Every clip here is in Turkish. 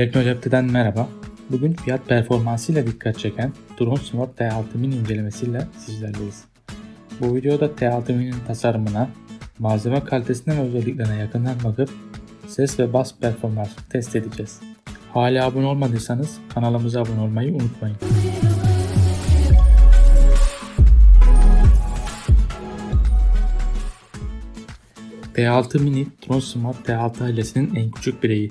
Teknocep'ten merhaba. Bugün fiyat performansıyla dikkat çeken Drone Smart T6 Mini incelemesiyle sizlerleyiz. Bu videoda T6 Mini'nin tasarımına, malzeme kalitesine ve özelliklerine yakından bakıp ses ve bas performansını test edeceğiz. Hala abone olmadıysanız kanalımıza abone olmayı unutmayın. T6 Mini Drone Smart T6 ailesinin en küçük bireyi.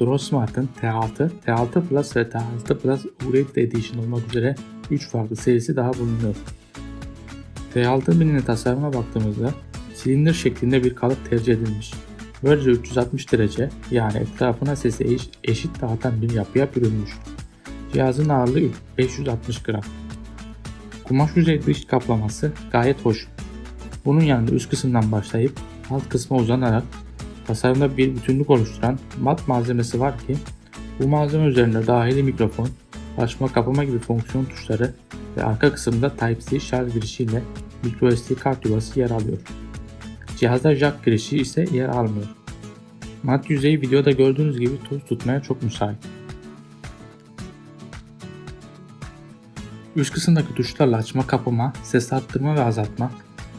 Drone Smart'ın T6, T6 Plus ve T6 Plus Upgrade Edition olmak üzere 3 farklı serisi daha bulunuyor. T6 Mini'nin tasarımına baktığımızda silindir şeklinde bir kalıp tercih edilmiş. Böylece 360 derece yani etrafına sesi eş- eşit dağıtan bir yapıya bürünmüş. Cihazın ağırlığı 560 gram. Kumaş yüzey dış kaplaması gayet hoş. Bunun yanında üst kısımdan başlayıp alt kısma uzanarak tasarımda bir bütünlük oluşturan mat malzemesi var ki bu malzeme üzerinde dahili mikrofon, açma kapama gibi fonksiyon tuşları ve arka kısımda Type-C şarj girişiyle microSD kart yuvası yer alıyor. Cihazda jack girişi ise yer almıyor. Mat yüzeyi videoda gördüğünüz gibi tuz tutmaya çok müsait. Üst kısımdaki tuşlarla açma kapama, ses arttırma ve azaltma,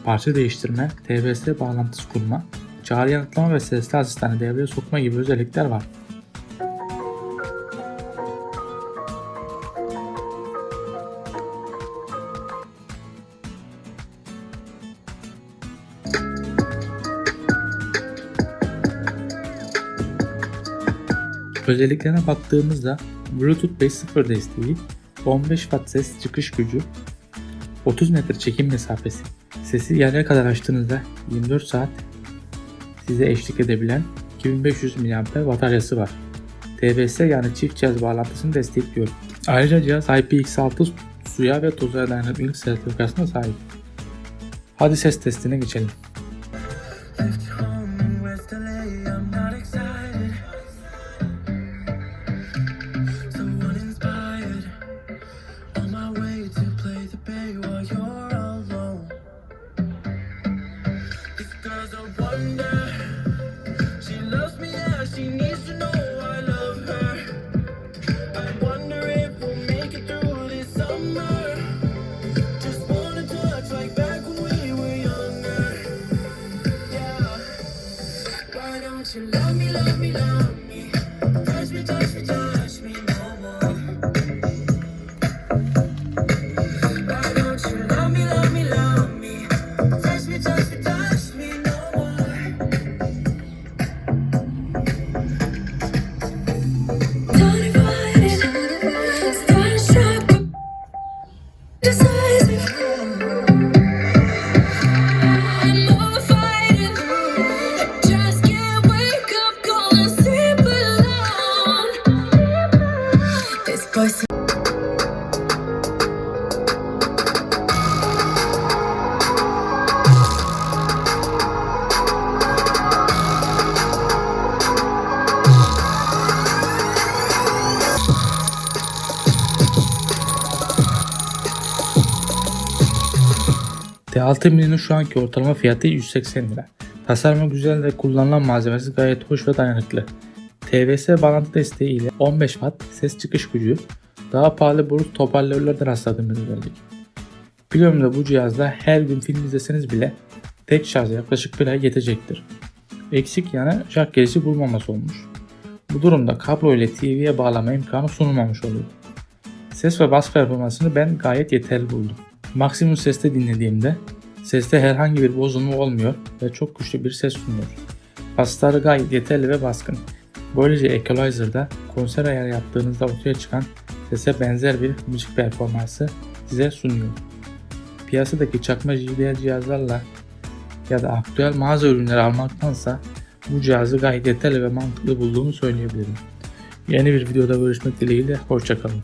parça değiştirme, TBS bağlantısı kurma, çağrı yanıtlama ve sesli asistanı devreye sokma gibi özellikler var. Özelliklerine baktığımızda Bluetooth 5.0 desteği, 15 Watt ses çıkış gücü, 30 metre çekim mesafesi, sesi yerlere kadar açtığınızda 24 saat size eşlik edebilen 2500 mAh bataryası var. TBS yani çift cihaz bağlantısını destekliyor. Ayrıca cihaz IPX6 suya ve toza dayanıklılık sertifikasına sahip. Hadi ses testine geçelim. T6 Mini'nin şu anki ortalama fiyatı 180 lira. Tasarımı güzel ve kullanılan malzemesi gayet hoş ve dayanıklı. TVS bağlantı desteği ile 15 Watt ses çıkış gücü, daha pahalı Bluetooth hoparlörlerden rastladığım bir özellik. Biliyorum bu cihazda her gün film izleseniz bile tek şarja yaklaşık bir ay yetecektir. Eksik yanı jack girişi bulmaması olmuş. Bu durumda kablo ile TV'ye bağlama imkanı sunulmamış oluyor. Ses ve bas performansını ben gayet yeterli buldum. Maksimum seste dinlediğimde seste herhangi bir bozulma olmuyor ve çok güçlü bir ses sunuyor. Basları gayet yeterli ve baskın. Böylece Equalizer'da konser ayarı yaptığınızda ortaya çıkan sese benzer bir müzik performansı size sunuyor. Piyasadaki çakma JBL cihazlarla ya da aktüel mağaza ürünleri almaktansa bu cihazı gayet yeterli ve mantıklı bulduğumu söyleyebilirim. Yeni bir videoda görüşmek dileğiyle hoşçakalın.